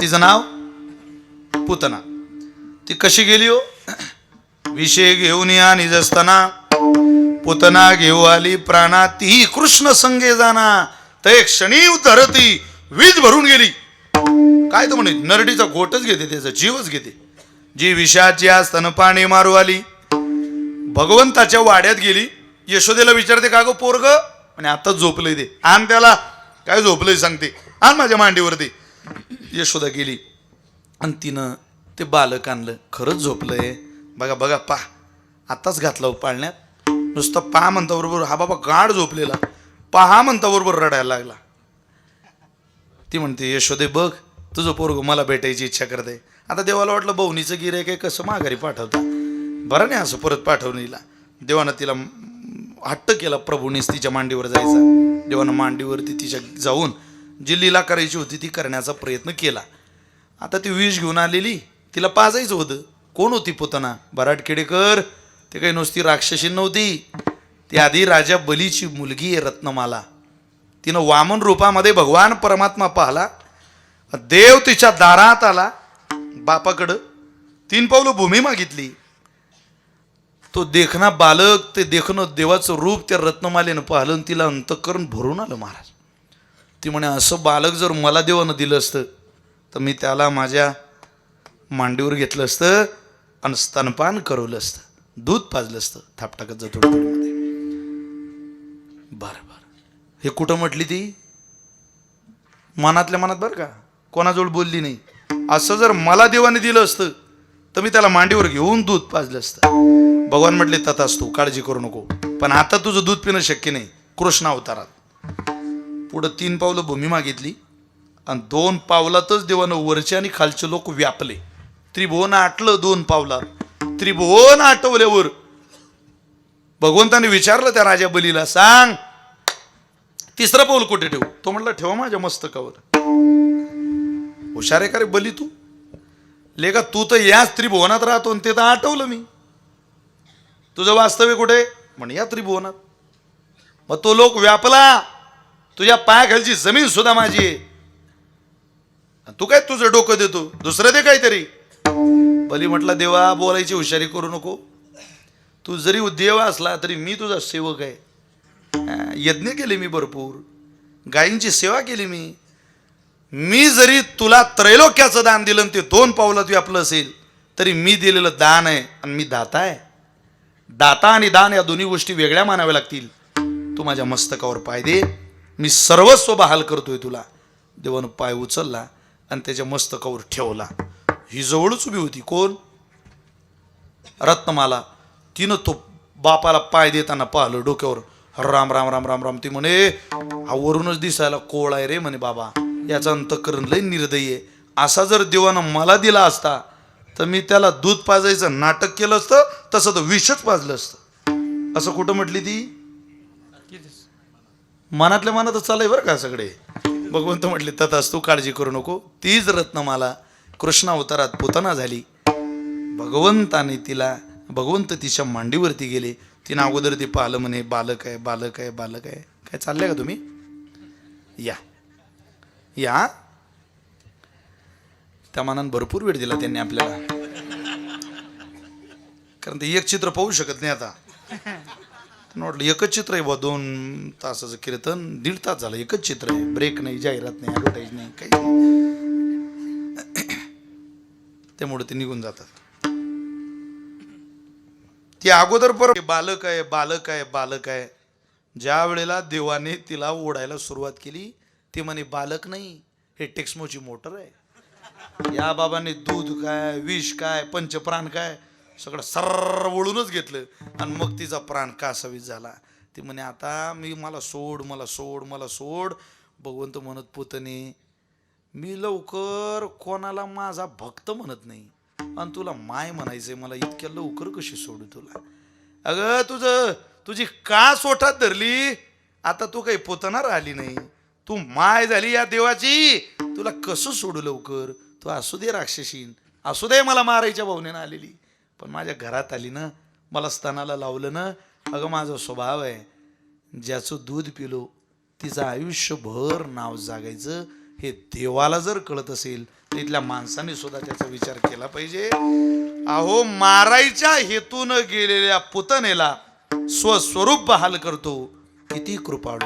तिचं नाव? पुतना. ती कशी गेली हो? विषय घेऊन या निजस्तना पुतना घेऊ आली प्राणा ती कृष्ण संगे जाना. ते क्षणी धरती वीज भरून गेली. काय तर म्हणे नरडीचा घोटच घेते त्याचा जीवच घेते. जी विषाची आज स्तनपाणी मारू आली भगवंताच्या वाड्यात गेली यशोदेला विचारते का गो पोरग? आणि आता झोपलंय ते. आण त्याला. काय झोपलंय? सांगते. आण माझ्या मांडीवरती. यशोदा गेली. आणि तिनं ते बालक आणलं. खरंच झोपलंय. बघा बघा पा. आताच घातलं हो पाळण्यात. नुसतं पहा म्हणता बरोबर हा बाबा गाढ झोपलेला. पहा म्हणता बरोबर रडायला लागला. ती म्हणते यशोदे बघ तुझं पोरग मला भेटायची इच्छा करते आता देवाला वाटलं बवणीचं गिरे काय कसं माघारी पाठवता? बरं नाही असं परत पाठवून देवानं तिला हट्ट केला प्रभूनेच तिच्या मांडीवर जायचा. देवानं मांडीवरती तिच्या जाऊन जी लीला करायची होती ती करण्याचा प्रयत्न केला. आता ती विष घेऊन आलेली तिला पाजायचं होतं. कोण होती पुतना? बराट केडेकर. ते काही नुसती राक्षसी नव्हती. ती आधी राजा बलीची मुलगी आहे रत्नमाला. तिनं वामन रूपामध्ये भगवान परमात्मा पाहला. देव तिच्या दारात आला. बापाकडं तीन पावलं भूमी मागितली. तो देखना बालक ते देखणं देवाचं रूप त्या रत्नमालेनं पाहिलं तिला अंतकरण भरून आलं महाराज. ती म्हणे असं बालक जर मला देवानं दिलं असतं तर मी त्याला माझ्या मांडीवर घेतलं असतं आणि स्तनपान करवलं असतं. दूध पाजलं असतं थापटाकत जातो मध्ये बरं बरं. हे कुठं म्हटली ती? मनातल्या मनात बरं का? कोणाजवळ बोलली नाही. असं जर मला देवाने दिलं असतं तर मी त्याला मांडीवर घेऊन दूध पाजलं असतं. भगवान म्हटले तथाच तू काळजी करू नको. पण आता तुझं दूध पिणं शक्य नाही. कृष्णा अवतारात. पुढं तीन पावलं भूमी मागितली आणि दोन पावलातच देवानं वरचे आणि खालचे लोक व्यापले. त्रिभुवन आटलं दोन पावलात. त्रिभुवन आटवल्यावर भगवंताने विचारलं त्या राजा बलीला सांग तिसरं पाऊल कुठे ठेवू? तो म्हटला ठेवा माझ्या मस्तकावर. हुशार आहे का रे बली तू? लेखा तू तर याच त्रिभुवनात राहतो आणि ते तर आठवलं मी. तुझं वास्तव्य कुठे? म्हण या त्रिभुवनात. मग तो लोक व्यापला. तुझ्या पायाखालची जमीन सुद्धा माझी आहे. तू काय तुझं डोकं देतो? दुसरं दे काहीतरी. बली म्हटलं देवा बोलायची हुशारी करू नको. तू जरी देव असला तरी मी तुझा सेवक आहे. यज्ञ केले मी भरपूर. गायींची सेवा केली मी. मी जरी तुला त्रैलोक्याचं दान दिलं आणि ते दोन पावलात आपलं असेल तरी मी दिलेलं दान आहे आणि मी दाता आहे. दाता आणि दान या दोन्ही गोष्टी वेगळ्या मानाव्या लागतील. तू माझ्या मस्तकावर पाय दे. मी सर्वस्व बहाल करतोय तुला. देवानं पाय उचलला आणि त्याच्या मस्तकावर ठेवला. ही जवळच उभी होती. कोण? रत्नमाला. तिनं तो बापाला पाय देताना पाहिलं डोक्यावर. राम राम राम राम राम. ती म्हणे हा वरूनच दिसायला कोळ आहे रे म्हणे बाबा. याचा अंतकरण लय निर्दयी आहे. असा जर देवानं मला दिला असता तर मी त्याला दूध पाजायचं नाटक केलं असतं तसं तर विषच पाजलं असतं. असं कुठं म्हटली ती? मनातल्या मनातच चालय बरं का सगळे. भगवंत म्हटले तथाच तू काळजी करू नको. तीच रत्नमाला कृष्ण अवतारात पुतना झाली. भगवंताने तिला भगवंत तिच्या मांडीवरती गेले. तिनं अगोदर ते पाहिलं म्हणे बालक आहे बालक आहे बालक आहे. काय चाललंय का तुम्ही? या. या. त्या मानानं भरपूर वेळ दिला त्यांनी आपल्याला. कारण ते एक चित्र पाहू शकत नाही आता. त्यांना वाटलं एकच चित्र आहे बा दोन तासाचं कीर्तन दीड तास झालं एकच चित्र आहे. ब्रेक नाही जाहिरात नाही ॲडव्हर्टाईज नाही काही त्यामुळे ते निघून जातात. ती अगोदर पर बालक आहे बालक आहे बालक आहे. ज्या वेळेला देवाने तिला ओढायला सुरुवात केली ते म्हणे बालक नाही हे टेक्समोची मोटर आहे. या बाबाने दूध काय विष काय पंचप्राण काय सगळं सर्र वळूनच घेतलं. आणि मग तिचा प्राण कासावीस झाला. ती म्हणे आता मी मला सोड मला सोड मला सोड. भगवंत म्हणत पुतणे मी लवकर कोणाला माझा भक्त म्हणत नाही. आणि तुला माय म्हणायचंय मला इतक्या लवकर कशी सोडू तुला? अगं तुझं तुझी का सोठात धरली? आता तू काही पोतना राहिली नाही. तू माय झाली या देवाची. तुला कसं सोडू लवकर? तू असू दे राक्षसीन. असू दे मला मारायच्या भावनेनं आलेली. पण माझ्या घरात आली ना मला स्तनाला लावलं ना अगं माझा स्वभाव आहे ज्याचं दूध पिलो तिचं आयुष्यभर नाव जागायचं हे देवाला जर कळत असेल तर इथल्या माणसाने सुद्धा त्याचा विचार केला पाहिजे. अहो मारायच्या हेतून गेलेल्या पुतनेला स्वस्वरूप बहाल करतो. किती कृपाळू.